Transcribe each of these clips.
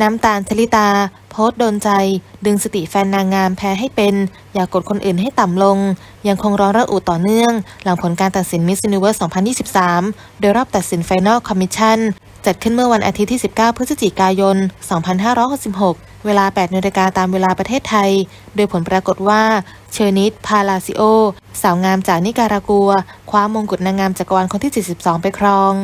น้ำตาลชลิตา โพสต์โดนใจ ดึงสติแฟนนางงามแพ้ให้เป็น อย่ากกดคนอื่นให้ต่ำลง ยังคงร้อนระอุต่อเนื่อง หลังผลการตัดสิน Miss Universe 2023 โดยรอบตัดสิน Final Commission จัดขึ้นเมื่อวันอาทิตย์ที่ 19 พฤศจิกายน 2566 เวลา 8นาฬิกาตามเวลาประเทศไทย โดยผลปรากฏว่าเชอร์นิตพาลาซิโอ สาวงามจากนิการากัว คว้ามงกุฎนางงามจักรวาลคนที่ 72 ไปครอง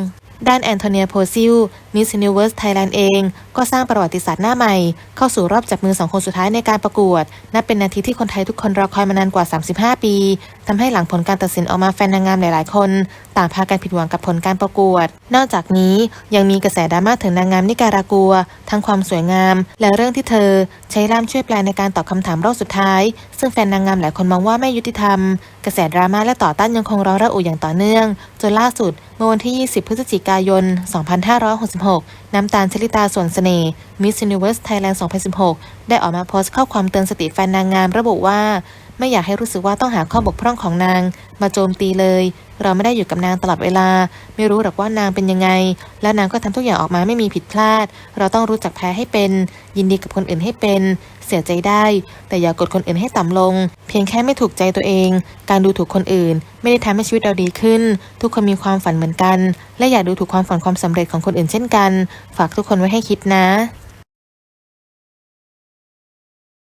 ด้านแอนโทเนียโพซิลมิสซินิเวิร์สไทยแลนด์เอง ก็สร้างประวัติศาสตร์หน้าใหม่ เข้าสู่รอบจับมือสองคนสุดท้ายในการประกวด นับเป็นนาทีที่คนไทยทุกคนรอคอยมานานกว่า 35 ปี ทำให้หลังผลการตัดสินออกมาแฟนนางงามหลาย ๆ คน ต่างพากันผิดหวังกับผลการประกวด นอกจากนี้ยังมีกระแสดราม่าถึงนางงามนิการากัว ทั้งความสวยงาม และเรื่องที่เธอ ใช้ล่ามช่วยแปลในการตอบคำถามรอบสุดท้าย ซึ่งแฟนนางงามหลายคนมองว่าไม่ยุติธรรม กระแสดราม่าและต่อต้านยังคงร้อนระอุอย่างต่อเนื่อง จนล่าสุดเมื่อวันที่ 20 พฤศจิกายน 2566 น้ำตาลชลิตาส่วนเสน่ห์ Miss Universe Thailand 2016 ได้ออกมาโพสต์ข้อความเตือนสติแฟนนางงามระบุว่า ไม่อยากให้รู้สึกว่าต้องหาข้อบกพร่องของนาง มาโจมตีเลย เราไม่ได้อยู่กับนางตลอดเวลา ไม่รู้หรอกว่านางเป็นยังไง และนางก็ทำทุกอย่างออกมาไม่มีผิดพลาด เราต้องรู้จักแพ้ให้เป็น ยินดีกับคนอื่นให้เป็น เสียใจได้ แต่อย่ากกดคนอื่นให้ต่ำลง เพียงแค่ไม่ถูกใจตัวเอง การดูถูกคนอื่น ไม่ได้ทำให้ชีวิตเราดีขึ้น ทุกคนมีความฝันเหมือนกัน และอย่าดูถูกความฝันความสำเร็จของคนอื่นเช่นกัน ฝากทุกคนไว้ให้คิดนะ